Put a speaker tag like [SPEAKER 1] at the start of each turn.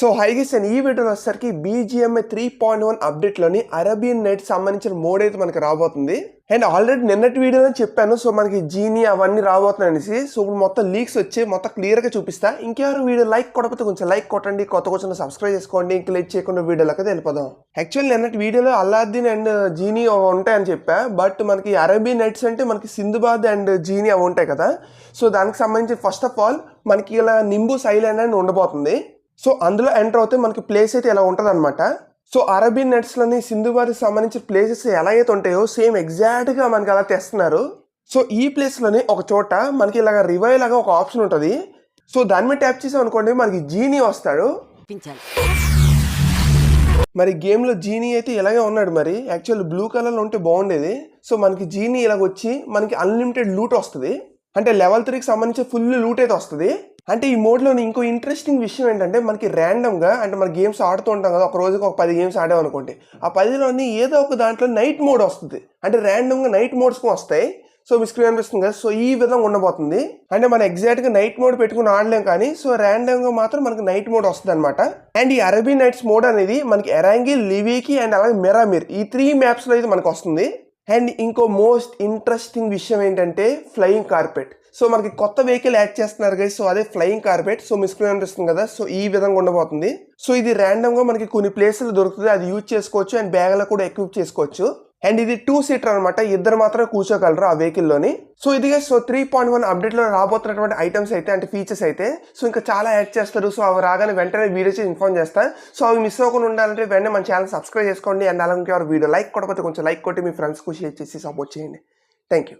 [SPEAKER 1] So హైగెస్ and ఈ వీడియోలో వచ్చేసరికి బీజిఎంఐ త్రీ పాయింట్ వన్ అప్డేట్లోని అరబియన్ నైట్ సంబంధించిన మోడ్ అయితే మనకి రాబోతుంది. అండ్ ఆల్రెడీ నిన్నటి వీడియోలో చెప్పాను సో మనకి జీని అవన్నీ రాబోతున్నాయి అనేసి. సో ఇప్పుడు మొత్తం లీక్స్ వచ్చి మొత్తం క్లియర్గా చూపిస్తా. ఇంకెవరు వీడియో లైక్ కొడకపోతే కొంచెం లైక్ కొట్టండి కొత్త కొంచెం సబ్స్క్రైబ్ చేసుకోండి ఇంక లేట్ చేయకుండా వీడియోలోకి వెళ్ళిపోదాం. యాక్చువల్లీ నిన్నటి వీడియోలో అల్లాద్దీన్ అండ్ జీని ఉంటాయని చెప్పా. బట్ మనకి అరేబియన్ నైట్స్ అంటే మనకి సింధుబాద్ అండ్ జీని అవి ఉంటాయి కదా. సో దానికి సంబంధించి ఫస్ట్ ఆఫ్ ఆల్ మనకి ఇలా నింబు సైలాండ్ అని ఉండబోతుంది. సో అందులో ఎంటర్ అవుతే మనకి ప్లేస్ అయితే ఇలా ఉంటుంది అనమాట సో అరబియన్ నెట్స్లోని సింధుబాద్కి సంబంధించిన ప్లేసెస్ ఎలా అయితే ఉంటాయో సేమ్ ఎగ్జాక్ట్గా మనకి అలా తెస్తున్నారు. సో ఈ ప్లేస్లోని ఒక చోట మనకి ఇలాగ రివైవ్ లాగా ఒక ఆప్షన్ ఉంటుంది. సో దాని మీద ట్యాప్ చేసాం అనుకోండి మనకి జీనీ వస్తాడు. మరి గేమ్లో జీనీ అయితే ఇలాగే ఉన్నాడు మరి. యాక్చువల్ బ్లూ కలర్లో ఉంటే బాగుండేది. సో మనకి జీనీ ఇలాగ వచ్చి మనకి అన్లిమిటెడ్ లూట్ వస్తుంది. అంటే లెవెల్ త్రీకి సంబంధించి ఫుల్ లూట్ అయితే వస్తుంది. అంటే ఈ మోడ్లోని ఇంకో ఇంట్రెస్టింగ్ విషయం ఏంటంటే మనకి ర్యాండమ్గా అంటే మన గేమ్స్ ఆడుతూ ఉంటాం కదా ఒక రోజుకి ఒక పది గేమ్స్ ఆడాం అనుకోండి. ఆ పదిలోని ఏదో ఒక దాంట్లో నైట్ మోడ్ వస్తుంది. అంటే ర్యాండమ్గా నైట్ మోడ్స్ వస్తాయి. సో మీ స్క్రీన్ అనిపిస్తుంది కదా సో ఈ విధంగా ఉండబోతుంది. అంటే మనం ఎగ్జాక్ట్గా నైట్ మోడ్ పెట్టుకుని ఆడలేం కానీ సో ర్యాండమ్గా మాత్రం మనకి నైట్ మోడ్ వస్తుంది అనమాట అండ్ ఈ అరబీ నైట్స్ మోడ్ అనేది మనకి ఎరాంగి లివీకి అండ్ అలాగే మెరామిర్ ఈ త్రీ మ్యాప్స్లో అయితే మనకు వస్తుంది. అండ్ ఇంకో మోస్ట్ ఇంట్రెస్టింగ్ విషయం ఏంటంటే ఫ్లయింగ్ కార్పెట్ సో మనకి కొత్త వెహికల్ యాడ్ చేస్తున్నారు కదా సో అదే ఫ్లయింగ్ కార్పెట్ సో మీ స్క్రీన్ అనిపిస్తుంది కదా. సో ఈ విధంగా ఉండబోతుంది. సో ఇది ర్యాండమ్గా మనకి కొన్ని ప్లేసులు దొరుకుతుంది. అది యూజ్ చేసుకోవచ్చు. అండ్ బ్యాగ్లో కూడా ఎక్విప్ చేసుకోవచ్చు. అండ్ ఇది టూ సీటర్ అనమాట ఇద్దరు మాత్రం కూర్చోగలరు ఆ వెహికల్లోని. సో ఇది సో త్రీ పాయింట్ వన్ అప్డేట్లో రాబోతున్నటువంటి ఐటమ్స్ అయితే అంటే ఫీచర్స్ అయితే. సో ఇంకా చాలా యాడ్ చేస్తారు. సో అవి రాగానే వెంటనే వీడియో చేసి ఇన్ఫార్మ్ చేస్తా. సో అవి మిస్ అవ్వకుండా ఉండాలంటే వెంటనే మన ఛానల్ సబ్స్క్రైబ్ చేసుకోండి. అండ్ అలాగే ఎవరు వీడియో లైక్ కొట్టకపోతే కొంచెం లైక్ కొట్టి మీ ఫ్రెండ్స్కు షేర్ చేసి సపోర్ట్ చేయండి. Thank you